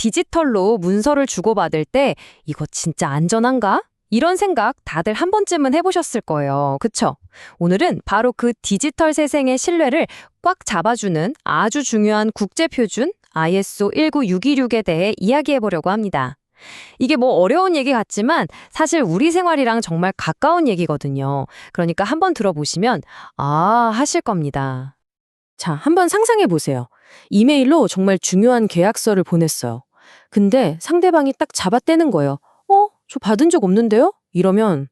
디지털로 문서를 주고받을 때 이거 진짜 안전한가? 이런 생각 다들 한 번쯤은 해보셨을 거예요. 그쵸? 오늘은 바로 그 디지털 세상의 신뢰를 꽉 잡아주는 아주 중요한 국제표준 ISO 19626에 대해 이야기해보려고 합니다. 이게 뭐 어려운 얘기 같지만 사실 우리 생활이랑 정말 가까운 얘기거든요. 그러니까 한번 들어보시면 아 하실 겁니다. 자, 한번 상상해 보세요. 이메일로 정말 중요한 계약서를 보냈어요. 근데 상대방이 딱 잡아떼는 거예요. 어? 저 받은 적 없는데요? 이러면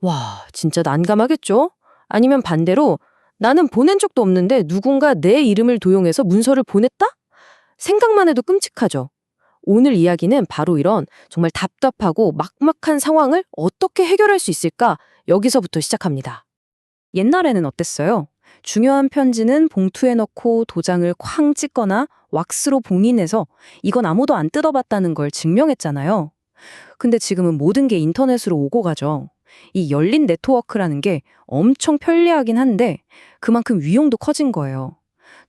와, 진짜 난감하겠죠? 아니면 반대로 나는 보낸 적도 없는데 누군가 내 이름을 도용해서 문서를 보냈다? 생각만 해도 끔찍하죠. 오늘 이야기는 바로 이런 정말 답답하고 막막한 상황을 어떻게 해결할 수 있을까? 여기서부터 시작합니다. 옛날에는 어땠어요? 중요한 편지는 봉투에 넣고 도장을 쾅 찍거나 왁스로 봉인해서 이건 아무도 안 뜯어봤다는 걸 증명했잖아요. 근데 지금은 모든 게 인터넷으로 오고 가죠. 이 열린 네트워크라는 게 엄청 편리하긴 한데 그만큼 위용도 커진 거예요.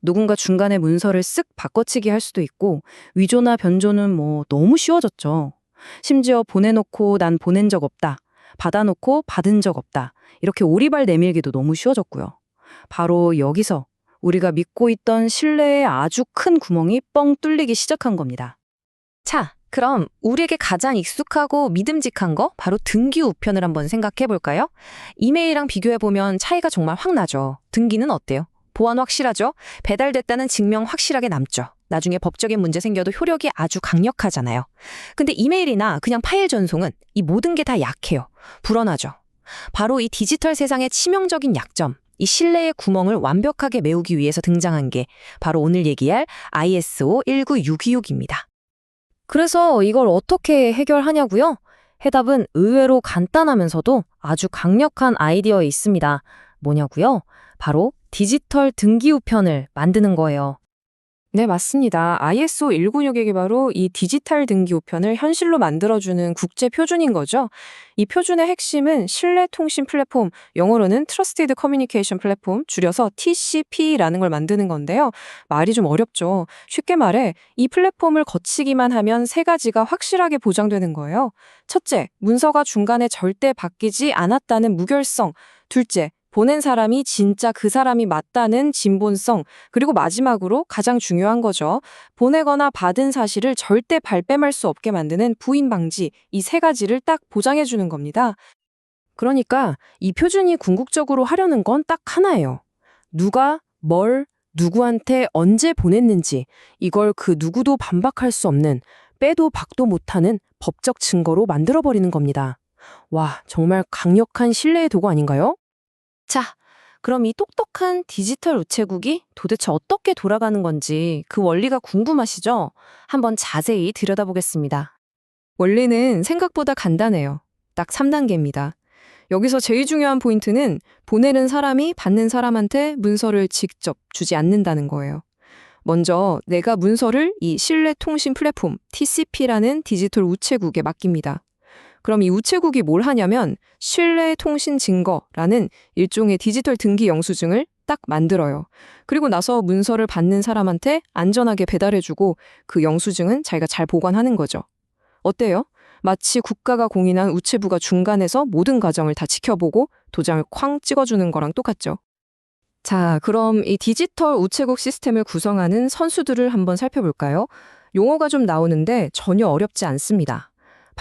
누군가 중간에 문서를 쓱 바꿔치기 할 수도 있고 위조나 변조는 뭐 너무 쉬워졌죠. 심지어 보내놓고 난 보낸 적 없다. 받아놓고 받은 적 없다. 이렇게 오리발 내밀기도 너무 쉬워졌고요. 바로 여기서 우리가 믿고 있던 신뢰의 아주 큰 구멍이 뻥 뚫리기 시작한 겁니다. 자, 그럼 우리에게 가장 익숙하고 믿음직한 거 바로 등기 우편을 한번 생각해 볼까요? 이메일이랑 비교해 보면 차이가 정말 확 나죠. 등기는 어때요? 보안 확실하죠? 배달됐다는 증명 확실하게 남죠. 나중에 법적인 문제 생겨도 효력이 아주 강력하잖아요. 근데 이메일이나 그냥 파일 전송은 이 모든 게 다 약해요. 불안하죠. 바로 이 디지털 세상의 치명적인 약점, 이 신뢰의 구멍을 완벽하게 메우기 위해서 등장한 게 바로 오늘 얘기할 ISO 19626입니다. 그래서 이걸 어떻게 해결하냐고요? 해답은 의외로 간단하면서도 아주 강력한 아이디어에 있습니다. 뭐냐고요? 바로 디지털 등기 우편을 만드는 거예요. 네, 맞습니다. ISO 196이 바로 이 디지털 등기 우편을 현실로 만들어주는 국제 표준인 거죠. 이 표준의 핵심은 신뢰 통신 플랫폼, 영어로는 Trusted Communication Platform, 줄여서 TCP라는 걸 만드는 건데요. 말이 좀 어렵죠. 쉽게 말해 이 플랫폼을 거치기만 하면 세 가지가 확실하게 보장되는 거예요. 첫째, 문서가 중간에 절대 바뀌지 않았다는 무결성. 둘째, 보낸 사람이 진짜 그 사람이 맞다는 진본성, 그리고 마지막으로 가장 중요한 거죠. 보내거나 받은 사실을 절대 발뺌할 수 없게 만드는 부인 방지, 이 세 가지를 딱 보장해 주는 겁니다. 그러니까 이 표준이 궁극적으로 하려는 건 딱 하나예요. 누가 뭘 누구한테 언제 보냈는지 이걸 그 누구도 반박할 수 없는 빼도 박도 못하는 법적 증거로 만들어버리는 겁니다. 와, 정말 강력한 신뢰의 도구 아닌가요? 자, 그럼 이 똑똑한 디지털 우체국이 도대체 어떻게 돌아가는 건지 그 원리가 궁금하시죠? 한번 자세히 들여다보겠습니다. 원리는 생각보다 간단해요. 딱 3단계입니다. 여기서 제일 중요한 포인트는 보내는 사람이 받는 사람한테 문서를 직접 주지 않는다는 거예요. 먼저 내가 문서를 이 신뢰통신 플랫폼 TCP라는 디지털 우체국에 맡깁니다. 그럼 이 우체국이 뭘 하냐면 신뢰 통신 증거라는 일종의 디지털 등기 영수증을 딱 만들어요. 그리고 나서 문서를 받는 사람한테 안전하게 배달해주고 그 영수증은 자기가 잘 보관하는 거죠. 어때요? 마치 국가가 공인한 우체부가 중간에서 모든 과정을 다 지켜보고 도장을 쾅 찍어주는 거랑 똑같죠. 자, 그럼 이 디지털 우체국 시스템을 구성하는 선수들을 한번 살펴볼까요? 용어가 좀 나오는데 전혀 어렵지 않습니다.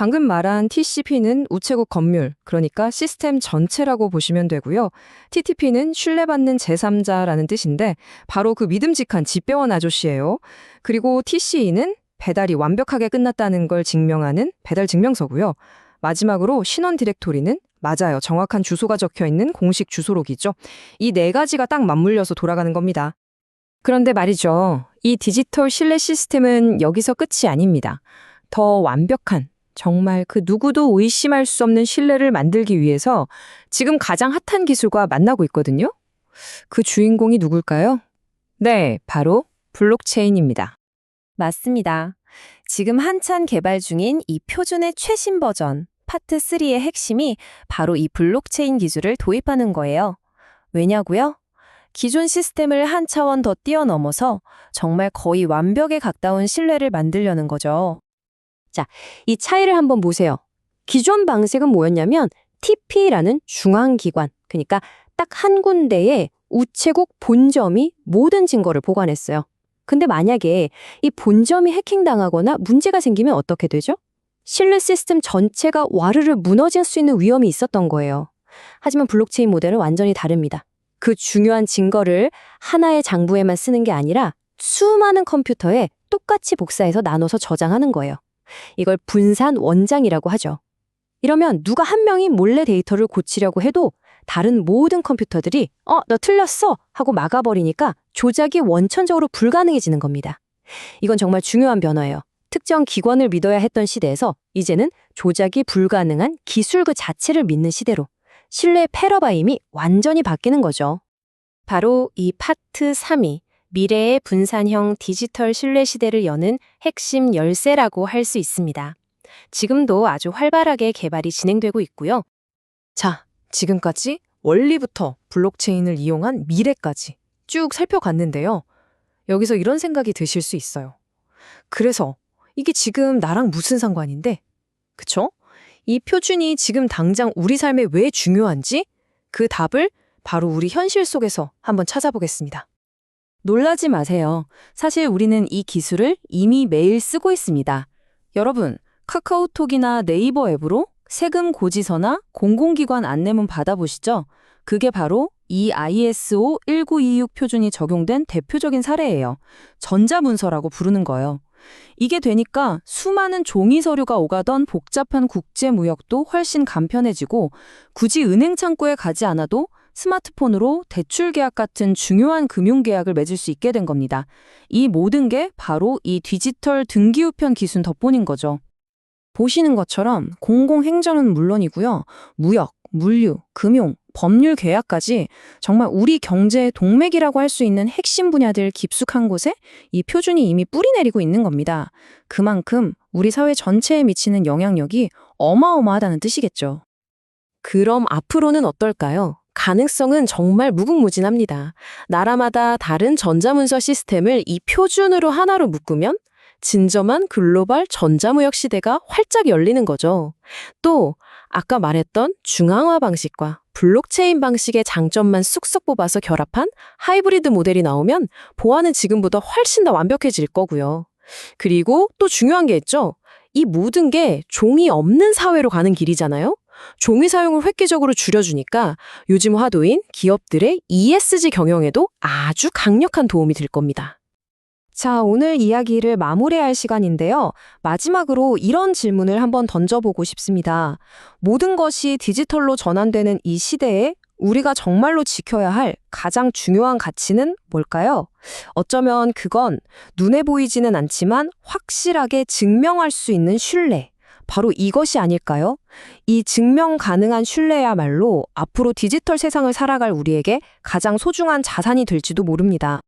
방금 말한 TCP는 우체국 건물, 그러니까 시스템 전체라고 보시면 되고요. TTP는 신뢰받는 제3자라는 뜻인데 바로 그 믿음직한 집배원 아저씨예요. 그리고 TCE는 배달이 완벽하게 끝났다는 걸 증명하는 배달 증명서고요. 마지막으로 신원 디렉토리는 맞아요. 정확한 주소가 적혀 있는 공식 주소록이죠. 이 네 가지가 딱 맞물려서 돌아가는 겁니다. 그런데 말이죠. 이 디지털 신뢰 시스템은 여기서 끝이 아닙니다. 더 완벽한 정말 그 누구도 의심할 수 없는 신뢰를 만들기 위해서 지금 가장 핫한 기술과 만나고 있거든요. 그 주인공이 누굴까요? 네, 바로 블록체인입니다. 맞습니다. 지금 한참 개발 중인 이 표준의 최신 버전, 파트 3의 핵심이 바로 이 블록체인 기술을 도입하는 거예요. 왜냐고요? 기존 시스템을 한 차원 더 뛰어넘어서 정말 거의 완벽에 가까운 신뢰를 만들려는 거죠. 이 차이를 한번 보세요. 기존 방식은 뭐였냐면 TP라는 중앙기관, 그러니까 딱 한 군데에 우체국 본점이 모든 증거를 보관했어요. 근데 만약에 이 본점이 해킹당하거나 문제가 생기면 어떻게 되죠? 신뢰 시스템 전체가 와르르 무너질 수 있는 위험이 있었던 거예요. 하지만 블록체인 모델은 완전히 다릅니다. 그 중요한 증거를 하나의 장부에만 쓰는 게 아니라 수많은 컴퓨터에 똑같이 복사해서 나눠서 저장하는 거예요. 이걸 분산 원장이라고 하죠. 이러면 누가 한 명이 몰래 데이터를 고치려고 해도 다른 모든 컴퓨터들이 어, 너 틀렸어 하고 막아버리니까 조작이 원천적으로 불가능해지는 겁니다. 이건 정말 중요한 변화예요. 특정 기관을 믿어야 했던 시대에서 이제는 조작이 불가능한 기술 그 자체를 믿는 시대로 신뢰의 패러다임이 완전히 바뀌는 거죠. 바로 이 파트 3이 미래의 분산형 디지털 신뢰 시대를 여는 핵심 열쇠라고 할 수 있습니다. 지금도 아주 활발하게 개발이 진행되고 있고요. 자, 지금까지 원리부터 블록체인을 이용한 미래까지 쭉 살펴갔는데요. 여기서 이런 생각이 드실 수 있어요. 그래서 이게 지금 나랑 무슨 상관인데? 그쵸? 이 표준이 지금 당장 우리 삶에 왜 중요한지 그 답을 바로 우리 현실 속에서 한번 찾아보겠습니다. 놀라지 마세요. 사실 우리는 이 기술을 이미 매일 쓰고 있습니다. 여러분, 카카오톡이나 네이버 앱으로 세금 고지서나 공공기관 안내문 받아보시죠. 그게 바로 이 ISO 1926 표준이 적용된 대표적인 사례예요. 전자문서라고 부르는 거예요. 이게 되니까 수많은 종이 서류가 오가던 복잡한 국제 무역도 훨씬 간편해지고 굳이 은행 창구에 가지 않아도 스마트폰으로 대출 계약 같은 중요한 금융 계약을 맺을 수 있게 된 겁니다. 이 모든 게 바로 이 디지털 등기 우편 기술 덕분인 거죠. 보시는 것처럼 공공행정은 물론이고요. 무역, 물류, 금융, 법률 계약까지 정말 우리 경제의 동맥이라고 할 수 있는 핵심 분야들 깊숙한 곳에 이 표준이 이미 뿌리 내리고 있는 겁니다. 그만큼 우리 사회 전체에 미치는 영향력이 어마어마하다는 뜻이겠죠. 그럼 앞으로는 어떨까요? 가능성은 정말 무궁무진합니다. 나라마다 다른 전자문서 시스템을 이 표준으로 하나로 묶으면 진정한 글로벌 전자무역 시대가 활짝 열리는 거죠. 또 아까 말했던 중앙화 방식과 블록체인 방식의 장점만 쑥쑥 뽑아서 결합한 하이브리드 모델이 나오면 보안은 지금보다 훨씬 더 완벽해질 거고요. 그리고 또 중요한 게 있죠. 이 모든 게 종이 없는 사회로 가는 길이잖아요. 종이 사용을 획기적으로 줄여주니까 요즘 화두인 기업들의 ESG 경영에도 아주 강력한 도움이 될 겁니다. 자, 오늘 이야기를 마무리할 시간인데요. 마지막으로 이런 질문을 한번 던져보고 싶습니다. 모든 것이 디지털로 전환되는 이 시대에 우리가 정말로 지켜야 할 가장 중요한 가치는 뭘까요? 어쩌면 그건 눈에 보이지는 않지만 확실하게 증명할 수 있는 신뢰. 바로 이것이 아닐까요? 이 증명 가능한 신뢰야말로 앞으로 디지털 세상을 살아갈 우리에게 가장 소중한 자산이 될지도 모릅니다.